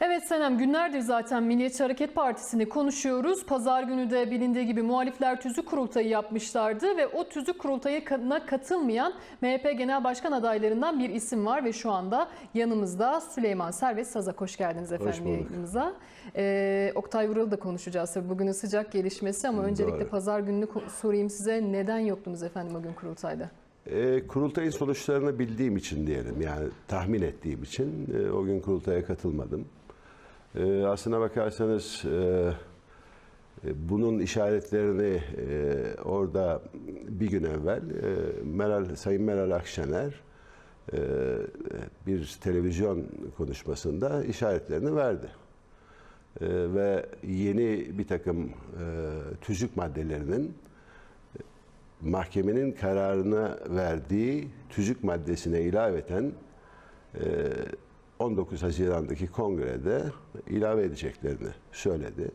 Evet Senem günlerdir zaten Milliyetçi Hareket Partisi'ni konuşuyoruz. Pazar günü de bilindiği gibi muhalifler tüzük kurultayı yapmışlardı ve o tüzük kurultayına katılmayan MHP Genel Başkan adaylarından bir isim var ve şu anda yanımızda Süleyman Servet Sazak. Hoş geldiniz efendim bulduk. yayınımıza. Ee, Oktay Vural'ı da konuşacağız tabii bugünün sıcak gelişmesi ama öncelikle Doğru. pazar gününü sorayım size. Neden yoktunuz efendim o gün kurultayda? E, kurultayın sonuçlarını bildiğim için diyelim yani tahmin ettiğim için e, o gün kurultaya katılmadım. E, aslına bakarsanız e, e, bunun işaretlerini e, orada bir gün evvel e, Meral Sayın Meral Akşener e, bir televizyon konuşmasında işaretlerini verdi. E, ve yeni bir takım e, tüzük maddelerinin mahkemenin kararına verdiği tüzük maddesine ilaveten e, 19 Haziran'daki kongrede ilave edeceklerini söyledi.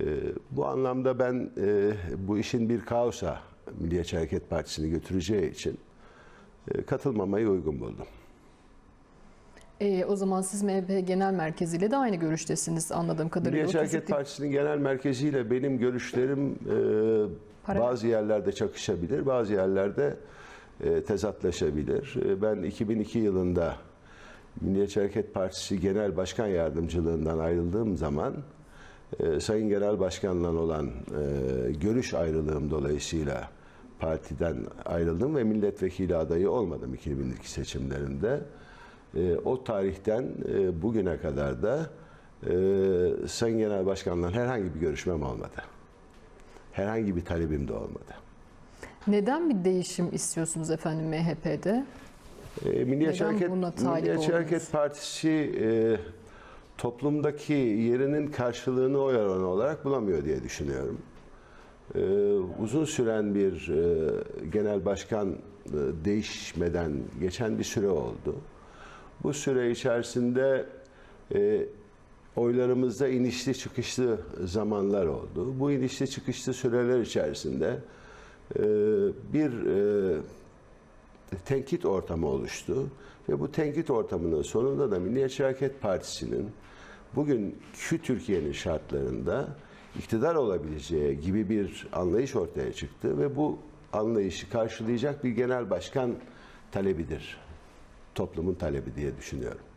E, Bu anlamda ben e, bu işin bir kaosa Milliyetçi Hareket Partisi'ni götüreceği için e, katılmamayı uygun buldum. Ee, o zaman siz MHP Genel Merkezi ile de aynı görüştesiniz anladığım kadarıyla. Milliyetçi Hareket tüzük- Partisi'nin genel merkeziyle benim görüşlerim e, Para- bazı yerlerde çakışabilir, bazı yerlerde e, tezatlaşabilir. E, ben 2002 yılında Milliyetçi Hareket Partisi Genel Başkan Yardımcılığından ayrıldığım zaman e, Sayın Genel Başkan'la olan e, görüş ayrılığım dolayısıyla partiden ayrıldım ve milletvekili adayı olmadım 2002 seçimlerinde. E, o tarihten e, bugüne kadar da e, Sayın Genel Başkan'la herhangi bir görüşmem olmadı. Herhangi bir talebim de olmadı. Neden bir değişim istiyorsunuz efendim MHP'de? E, Milliyetçi Neden Hareket, Milliyetçi? Hareket Partisi e, toplumdaki yerinin karşılığını oy oranı olarak bulamıyor diye düşünüyorum. E, uzun süren bir e, genel başkan e, değişmeden geçen bir süre oldu. Bu süre içerisinde e, oylarımızda inişli çıkışlı zamanlar oldu. Bu inişli çıkışlı süreler içerisinde e, bir e, tenkit ortamı oluştu. Ve bu tenkit ortamının sonunda da Milliyetçi Hareket Partisi'nin bugünkü Türkiye'nin şartlarında iktidar olabileceği gibi bir anlayış ortaya çıktı ve bu anlayışı karşılayacak bir genel başkan talebidir. Toplumun talebi diye düşünüyorum.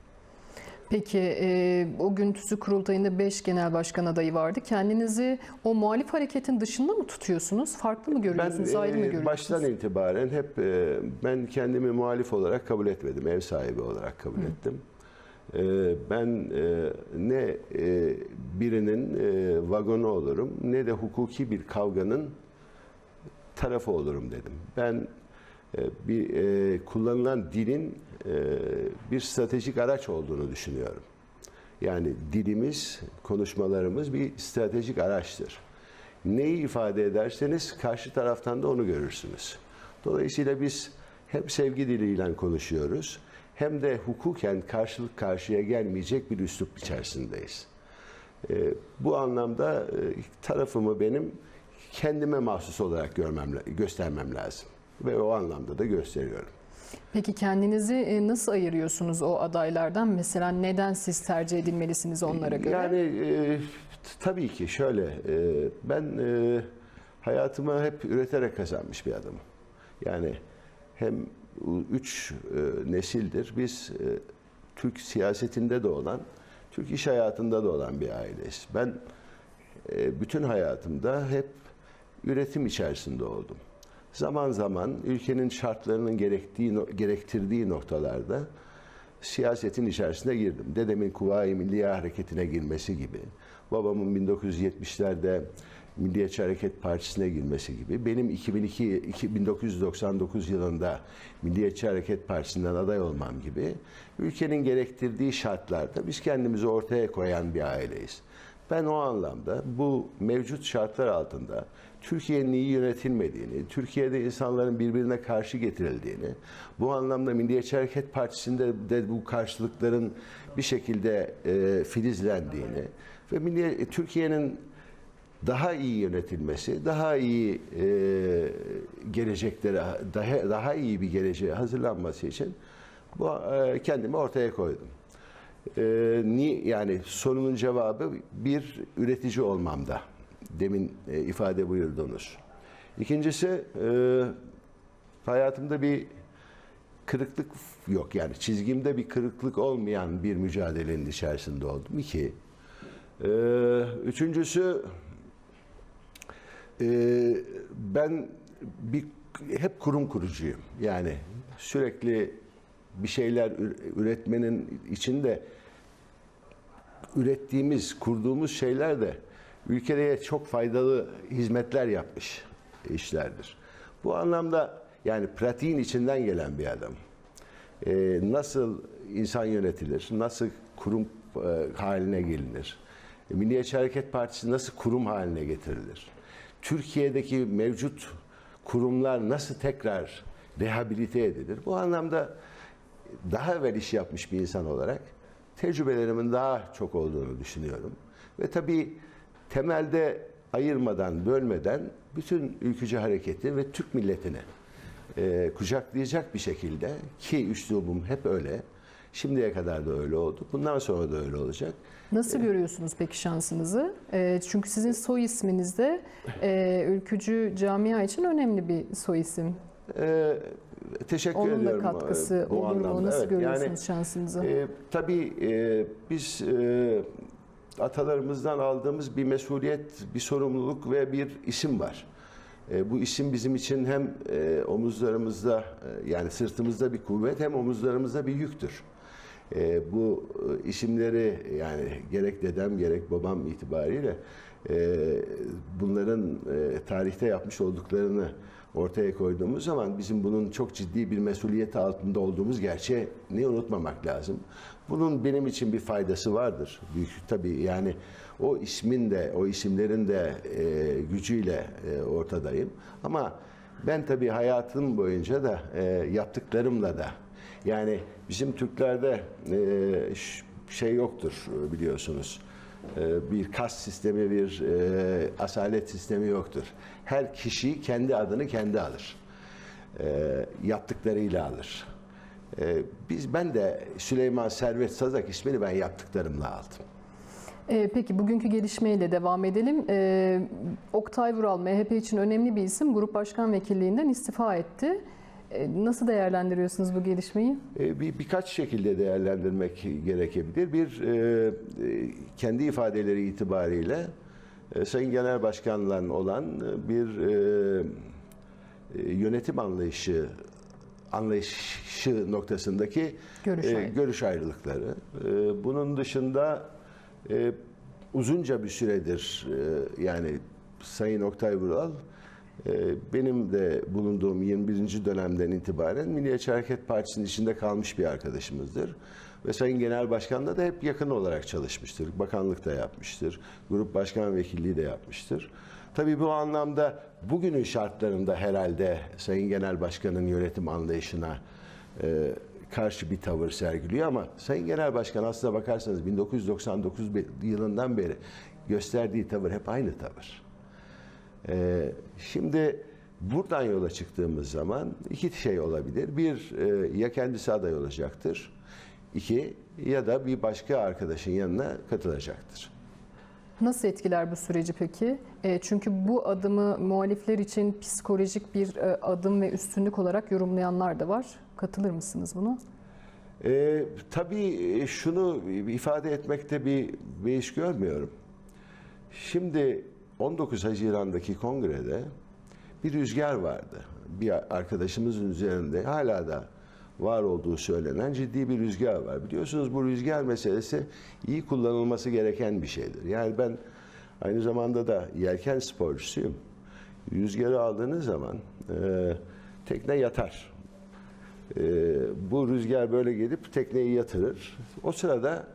Peki e, o gün tüzük kurultayında 5 genel başkan adayı vardı. Kendinizi o muhalif hareketin dışında mı tutuyorsunuz? Farklı mı görüyorsunuz? Ben ayrı mı e, görüyorsunuz? baştan itibaren hep e, ben kendimi muhalif olarak kabul etmedim. Ev sahibi olarak kabul ettim. E, ben e, ne e, birinin e, vagonu olurum ne de hukuki bir kavganın tarafı olurum dedim. Ben bir e, kullanılan dilin e, bir stratejik araç olduğunu düşünüyorum. Yani dilimiz, konuşmalarımız bir stratejik araçtır. Neyi ifade ederseniz karşı taraftan da onu görürsünüz. Dolayısıyla biz hem sevgi diliyle konuşuyoruz hem de hukuken karşılık karşıya gelmeyecek bir üslup içerisindeyiz. Ee, bu anlamda e, tarafımı benim kendime mahsus olarak görmem, göstermem lazım. Ve o anlamda da gösteriyorum. Peki kendinizi e, nasıl ayırıyorsunuz o adaylardan? Mesela neden siz tercih edilmelisiniz onlara göre? Yani e, tabii ki şöyle, e, ben e, hayatımı hep üreterek kazanmış bir adamım. Yani hem üç e, nesildir biz e, Türk siyasetinde de olan, Türk iş hayatında da olan bir aileyiz. Ben e, bütün hayatımda hep üretim içerisinde oldum. Zaman zaman ülkenin şartlarının gerektiği gerektirdiği noktalarda siyasetin içerisine girdim. Dedemin Kuvayi Milliye Hareketi'ne girmesi gibi, babamın 1970'lerde Milliyetçi Hareket Partisi'ne girmesi gibi, benim 2002 iki- 1999 yılında Milliyetçi Hareket Partisi'nden aday olmam gibi ülkenin gerektirdiği şartlarda biz kendimizi ortaya koyan bir aileyiz. Ben o anlamda bu mevcut şartlar altında Türkiye'nin iyi yönetilmediğini, Türkiye'de insanların birbirine karşı getirildiğini, bu anlamda Milliyetçi Hareket Partisi'nde de bu karşılıkların bir şekilde e, filizlendiğini ve Türkiye'nin daha iyi yönetilmesi, daha iyi e, geleceklere, daha, daha iyi bir geleceğe hazırlanması için bu e, kendimi ortaya koydum. Ee, ni yani sorunun cevabı bir üretici olmamda. Demin e, ifade buyurdunuz. İkincisi e, hayatımda bir kırıklık yok yani çizgimde bir kırıklık olmayan bir mücadelenin içerisinde oldum. İki. Ee, üçüncüsü e, ben bir hep kurum kurucuyum. Yani sürekli bir şeyler ür- üretmenin içinde ürettiğimiz, kurduğumuz şeyler de ülkeye çok faydalı hizmetler yapmış işlerdir. Bu anlamda yani pratiğin içinden gelen bir adam. Ee, nasıl insan yönetilir, nasıl kurum e, haline gelinir, Milliyetçi Hareket Partisi nasıl kurum haline getirilir, Türkiye'deki mevcut kurumlar nasıl tekrar rehabilite edilir? Bu anlamda daha evvel iş yapmış bir insan olarak tecrübelerimin daha çok olduğunu düşünüyorum. Ve tabii temelde ayırmadan, bölmeden bütün ülkücü hareketi ve Türk milletini e, kucaklayacak bir şekilde ki üslubum hep öyle. Şimdiye kadar da öyle oldu. Bundan sonra da öyle olacak. Nasıl görüyorsunuz peki şansınızı? E, çünkü sizin soy isminiz de e, ülkücü camia için önemli bir soy isim. E, teşekkür Onun da ediyorum. katkısı e, bu olur mu? anlamda. Nasıl Evet, görüyorsunuz yani, şansınızı? E, tabii e, biz e, atalarımızdan aldığımız bir mesuliyet, bir sorumluluk ve bir isim var. E, bu isim bizim için hem e, omuzlarımızda e, yani sırtımızda bir kuvvet hem omuzlarımızda bir yüktür. E, bu e, isimleri yani gerek dedem gerek babam itibariyle bunların e, tarihte yapmış olduklarını ortaya koyduğumuz zaman bizim bunun çok ciddi bir mesuliyet altında olduğumuz gerçeğini unutmamak lazım. Bunun benim için bir faydası vardır. Büyük tabii yani o ismin de o isimlerin de e, gücüyle e, ortadayım. Ama ben tabii hayatım boyunca da e, yaptıklarımla da yani bizim Türklerde e, şey yoktur biliyorsunuz. E, bir kas sistemi, bir e, asalet sistemi yoktur. Her kişi kendi adını kendi alır. E, yaptıklarıyla alır. E, biz ben de Süleyman Servet Sazak ismini ben yaptıklarımla aldım. Peki bugünkü gelişmeyle devam edelim. Oktay Vural MHP için önemli bir isim. Grup Başkan Vekilliğinden istifa etti. E, nasıl değerlendiriyorsunuz bu gelişmeyi? E, bir birkaç şekilde değerlendirmek gerekebilir. Bir e, kendi ifadeleri itibariyle Sayın Genel Başkan'la olan bir yönetim anlayışı anlayışı noktasındaki Görüş e, görüş ayrılıkları. E, bunun dışında e, uzunca bir süredir e, yani Sayın Oktay Vural benim de bulunduğum 21. dönemden itibaren Milliyetçi Hareket Partisi'nin içinde kalmış bir arkadaşımızdır. Ve Sayın Genel Başkan'la da hep yakın olarak çalışmıştır. Bakanlık da yapmıştır. Grup Başkan Vekilliği de yapmıştır. Tabii bu anlamda bugünün şartlarında herhalde Sayın Genel Başkan'ın yönetim anlayışına e, karşı bir tavır sergiliyor ama Sayın Genel Başkan aslına bakarsanız 1999 be- yılından beri gösterdiği tavır hep aynı tavır. Ee, şimdi buradan yola çıktığımız zaman iki şey olabilir. Bir, e, ya kendisi aday olacaktır. İki, ya da bir başka arkadaşın yanına katılacaktır. Nasıl etkiler bu süreci peki? E, çünkü bu adımı muhalifler için psikolojik bir e, adım ve üstünlük olarak yorumlayanlar da var. Katılır mısınız buna? Ee, tabii şunu ifade etmekte bir beis görmüyorum. Şimdi 19 Haziran'daki kongrede bir rüzgar vardı. Bir arkadaşımızın üzerinde hala da var olduğu söylenen ciddi bir rüzgar var. Biliyorsunuz bu rüzgar meselesi iyi kullanılması gereken bir şeydir. Yani ben aynı zamanda da yelken sporcusuyum. Rüzgarı aldığınız zaman e, tekne yatar. E, bu rüzgar böyle gelip tekneyi yatırır. O sırada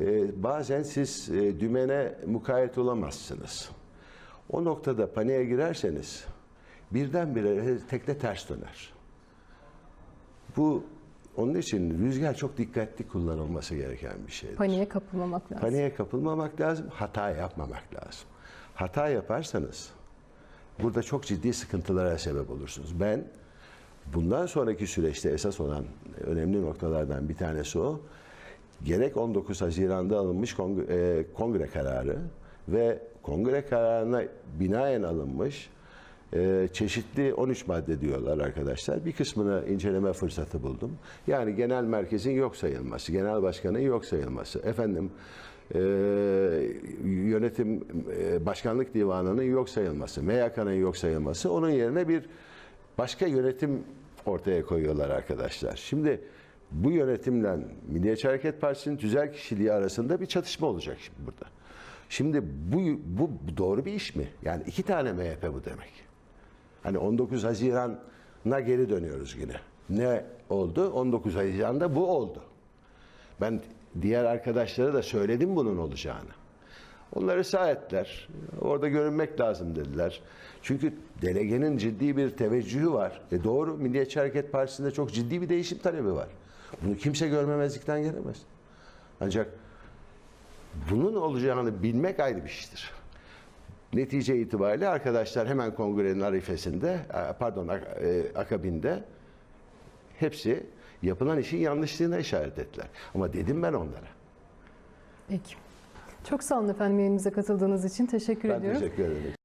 e, bazen siz e, dümene mukayyet olamazsınız. O noktada paniğe girerseniz birdenbire tekne ters döner. Bu onun için rüzgar çok dikkatli kullanılması gereken bir şeydir. Paniğe kapılmamak lazım. Paniğe kapılmamak lazım, hata yapmamak lazım. Hata yaparsanız burada çok ciddi sıkıntılara sebep olursunuz. Ben bundan sonraki süreçte esas olan önemli noktalardan bir tanesi o. gerek 19 Haziran'da alınmış kongre, e, kongre kararı ve kongre kararına binaen alınmış e, çeşitli 13 madde diyorlar arkadaşlar. Bir kısmını inceleme fırsatı buldum. Yani genel merkezin yok sayılması, genel başkanın yok sayılması, efendim e, yönetim e, başkanlık divanının yok sayılması, MYK'nın yok sayılması, onun yerine bir başka yönetim ortaya koyuyorlar arkadaşlar. Şimdi bu yönetimle Milliyetçi Hareket Partisi'nin tüzel kişiliği arasında bir çatışma olacak şimdi burada. Şimdi bu, bu doğru bir iş mi? Yani iki tane MHP bu demek. Hani 19 Haziran'a geri dönüyoruz yine. Ne oldu? 19 Haziran'da bu oldu. Ben diğer arkadaşlara da söyledim bunun olacağını. Onları ısrar ettiler. Orada görünmek lazım dediler. Çünkü delegenin ciddi bir teveccühü var. E doğru Milliyetçi Hareket Partisi'nde çok ciddi bir değişim talebi var. Bunu kimse görmemezlikten gelemez. Ancak bunun olacağını bilmek ayrı bir şeydir. Netice itibariyle arkadaşlar hemen kongrenin arifesinde, e, pardon e, akabinde hepsi yapılan işin yanlışlığına işaret ettiler. Ama dedim ben onlara. Peki. Çok sağ olun efendim yayınımıza katıldığınız için. Teşekkür Ben ediyorum. teşekkür ederim.